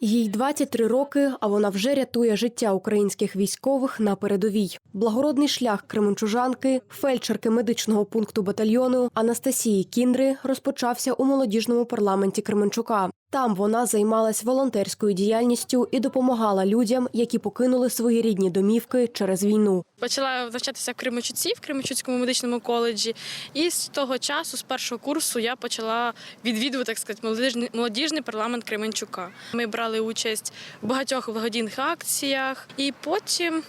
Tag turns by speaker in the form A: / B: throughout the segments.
A: Їй 23 роки, а вона вже рятує життя українських військових на передовій. Благородний шлях кременчужанки, фельдшерки медичного пункту батальйону Анастасії Кіндри розпочався у молодіжному парламенті Кременчука. Там вона займалась волонтерською діяльністю і допомагала людям, які покинули свої рідні домівки через війну.
B: Почала навчатися в Кременчуці, в Кременчуцькому медичному коледжі. І з того часу, з першого курсу, я почала відвідувати так сказати, молодіжний, молодіжний парламент Кременчука. Ми брали участь в багатьох благодійних акціях, і потім.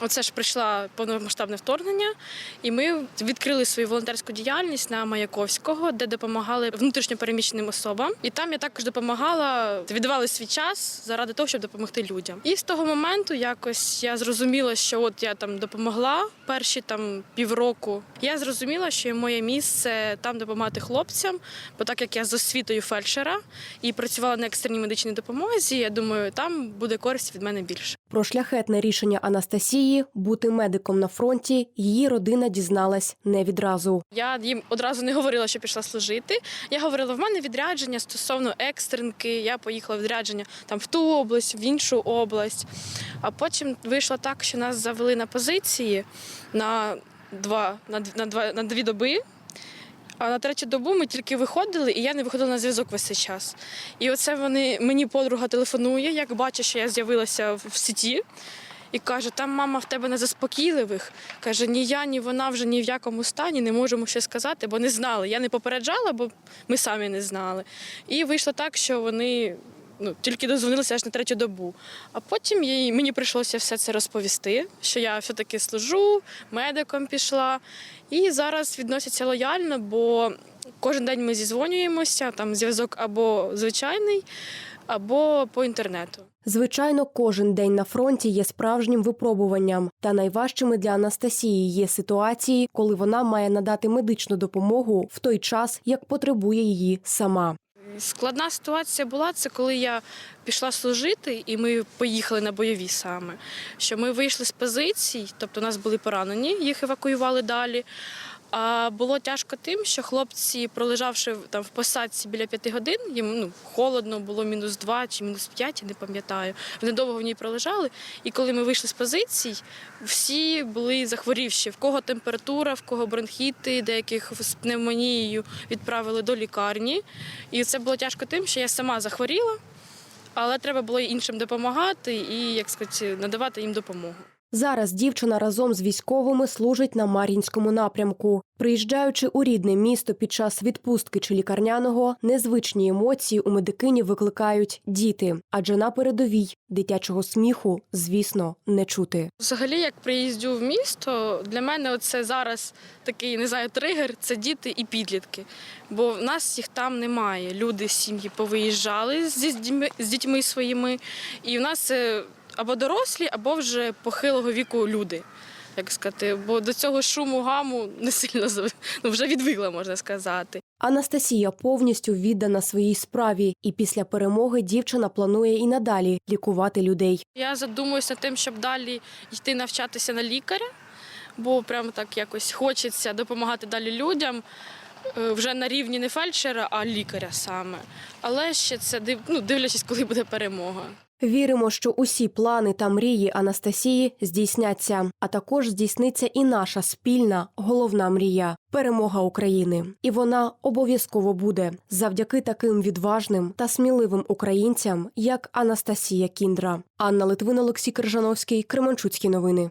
B: Оце ж прийшла повномасштабне вторгнення, і ми відкрили свою волонтерську діяльність на Маяковського, де допомагали внутрішньопереміщеним особам. І там я також допомагала, віддавали свій час заради того, щоб допомогти людям. І з того моменту якось я зрозуміла, що от я там допомогла перші там півроку. Я зрозуміла, що моє місце там допомагати хлопцям, бо так як я з освітою фельдшера і працювала на екстреній медичній допомозі, я думаю, там буде користь від мене більше.
A: Про шляхетне рішення Анастасії бути медиком на фронті її родина дізналась не відразу.
B: Я їм одразу не говорила, що пішла служити. Я говорила, в мене відрядження стосовно екстренки. Я поїхала відрядження там в ту область, в іншу область. А потім вийшло так, що нас завели на позиції на два на два на дві доби. А на третю добу ми тільки виходили, і я не виходила на зв'язок весь цей час. І оце вони мені подруга телефонує, як бачить, що я з'явилася в сіті. І каже, там мама в тебе не заспокійливих. Каже, ні я, ні вона вже ні в якому стані не можемо ще сказати, бо не знали. Я не попереджала, бо ми самі не знали. І вийшло так, що вони ну, тільки дозвонилися аж на третю добу. А потім їй, мені прийшлося все це розповісти, що я все-таки служу, медиком пішла. І зараз відносяться лояльно, бо кожен день ми зізвонюємося, там зв'язок або звичайний, або по інтернету.
A: Звичайно, кожен день на фронті є справжнім випробуванням, та найважчими для Анастасії є ситуації, коли вона має надати медичну допомогу в той час, як потребує її сама.
B: Складна ситуація була це, коли я пішла служити, і ми поїхали на бойові саме. Що ми вийшли з позицій, тобто нас були поранені, їх евакуювали далі. А було тяжко тим, що хлопці, пролежавши там в посадці біля п'яти годин, їм ну, холодно, було мінус два чи мінус п'ять, я не пам'ятаю. Вони довго в ній пролежали. І коли ми вийшли з позицій, всі були захворівші. В кого температура, в кого бронхіти, деяких з пневмонією відправили до лікарні. І це було тяжко тим, що я сама захворіла, але треба було іншим допомагати і, як сказати, надавати їм допомогу.
A: Зараз дівчина разом з військовими служить на Мар'їнському напрямку. Приїжджаючи у рідне місто під час відпустки чи лікарняного, незвичні емоції у медикині викликають діти, адже на передовій дитячого сміху, звісно, не чути.
B: Взагалі, як приїздю в місто, для мене це зараз такий не знаю, тригер це діти і підлітки. Бо в нас їх там немає. Люди сім'ї повиїжджали з дітьми, з дітьми своїми, і в нас це або дорослі, або вже похилого віку люди. Як сказати, бо до цього шуму гаму не сильно ну, вже відвикла, можна сказати.
A: Анастасія повністю віддана своїй справі, і після перемоги дівчина планує і надалі лікувати людей.
B: Я задумуюся над тим, щоб далі йти навчатися на лікаря, бо прямо так якось хочеться допомагати далі людям. е, Вже на рівні не фельдшера, а лікаря саме. Але ще це ну, дивлячись, коли буде перемога.
A: Віримо, що усі плани та мрії Анастасії здійсняться, а також здійсниться і наша спільна головна мрія перемога України. І вона обов'язково буде завдяки таким відважним та сміливим українцям, як Анастасія Кіндра. Анна Литвин, Олексій Крижановський, Кременчуцькі новини.